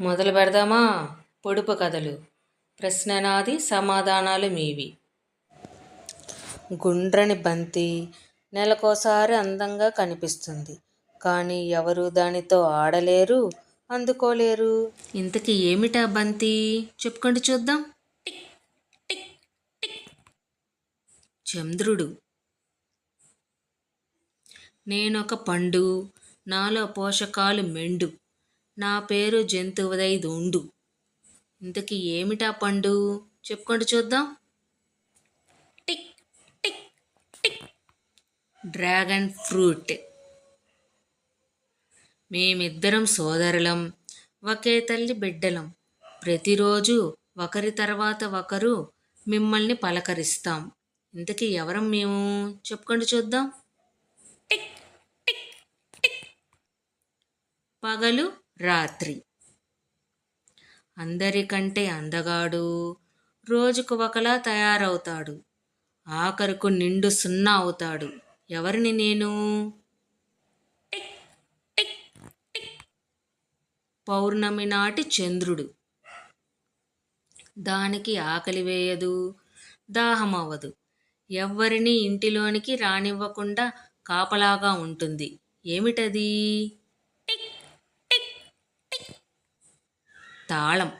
మొదలు పెడదామా? పొడుపు కథలు. ప్రశ్న నాది సమాధానాలు మీవి. గుండ్రని బంతి నెలకోసారి అందంగా కనిపిస్తుంది. కానీ ఎవరు దానితో ఆడలేరు? అందుకోలేరు. ఇంతకీ ఏమిటా బంతి? చెప్పుకోండి చూద్దాం. చంద్రుడు. నేనొక పండు నాలో పోషకాలు మెండు. నా పేరు జంతువుదై ఉండు ఇంతకీ ఏమిటా పండు? చెప్పుకోండి చూద్దాం. Tick tick tick. Dragon fruit. మేమిద్దరం సోదరులం ఒకే తల్లి బిడ్డలం. ప్రతిరోజు ఒకరి తర్వాత ఒకరు మిమ్మల్ని పలకరిస్తాం. ఇంతకీ ఎవరం మేము? చెప్పుకోండి చూద్దాం. Tick tick tick. పగలు రాత్రి. అందరికంటే అందగాడు రోజుకు ఒకలా తయారవుతాడు. ఆఖరుకు నిండు సున్నా అవుతాడు. ఎవరిని నేను? పౌర్ణమి నాటి చంద్రుడు. దానికి ఆకలి వేయదు దాహం అవ్వదు ఎవ్వరిని ఇంటిలోనికి రానివ్వకుండా కాపలాగా ఉంటుంది. ఏమిటది టిక్ టిక్ టిక్ తాళం.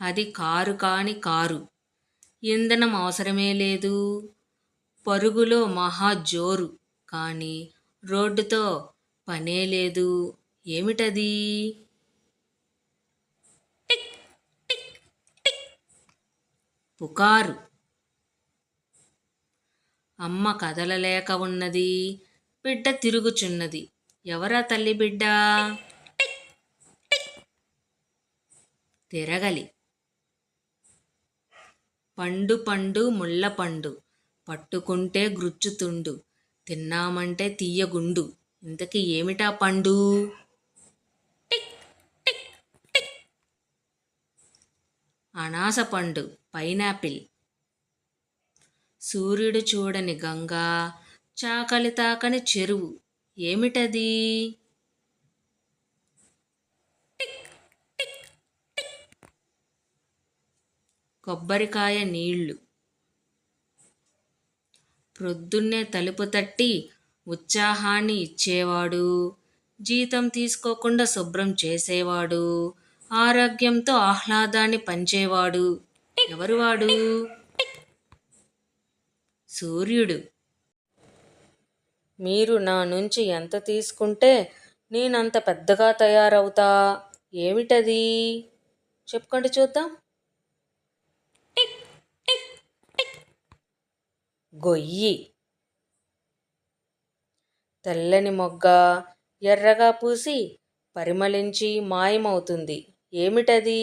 అది కారు కాని కారు. ఇంధనం అవసరమే లేదు. పరుగులో మహా జోరు. కానీ రోడ్డుతో పనే లేదు. ఏమిటది? పుకారు. అమ్మ కదలలేక ఉన్నది. బిడ్డ తిరుగుచున్నది. ఎవరా తల్లి బిడ్డ? తిరగలి. పండు పండు ముళ్ళ పండు పట్టుకుంటే గ్రుచ్చుతుండు తిన్నామంటే తీయగుండు. ఇంతకీ ఏమిటా పండు? అనాస పండు పైనాపిల్. సూర్యుడు చూడని గంగా చాకలి తాకని చెరువు. ఏమిటది టిక్ టిక్ టిక్ కొబ్బరికాయ నీళ్ళు ప్రొద్దున్నే తలుపు తట్టి ఉత్సాహాన్ని ఇచ్చేవాడు. జీతం తీసుకోకుండా శుభ్రం చేసేవాడు. ఆరోగ్యంతో ఆహ్లాదాన్ని పంచేవాడు. ఎవరు వాడు? సూర్యుడు. మీరు నా నుంచి ఎంత తీసుకుంటే నేనంత పెద్దగా తయారవుతా. ఏమిటది? చెప్పుకోండి చూద్దాం టిక్ టిక్ టిక్ గొయ్యి. తెల్లని మొగ్గ ఎర్రగా పూసి పరిమళించి మాయమవుతుంది. ఏమిటది?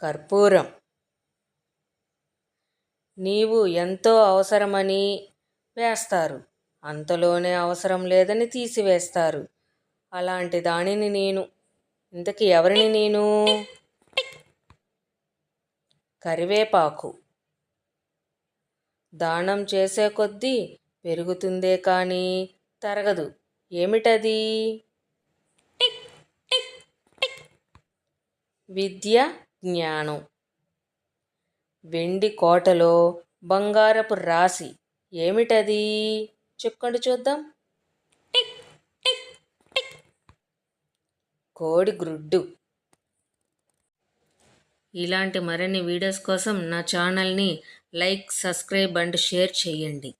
కర్పూరం. నీవు ఎంతో అవసరమని వేస్తారు. అంతలోనే అవసరం లేదని తీసివేస్తారు. అలాంటి దానిని నేను ఇంతకీ ఎవరిని నేను? కరివేపాకు. దానం చేసే కొద్దీ పెరుగుతుందే కానీ తరగదు. ఏమిటది? విద్య జ్ఞానం. వెండి కోటలో బంగారపు రాశి ఏమిటది? చెప్పుకోండి చూద్దాం. కోడి గ్రుడ్డు. ఇలాంటి మరిన్ని వీడియోస్ కోసం నా ఛానల్ని లైక్ సబ్స్క్రైబ్ అండ్ షేర్ చేయండి.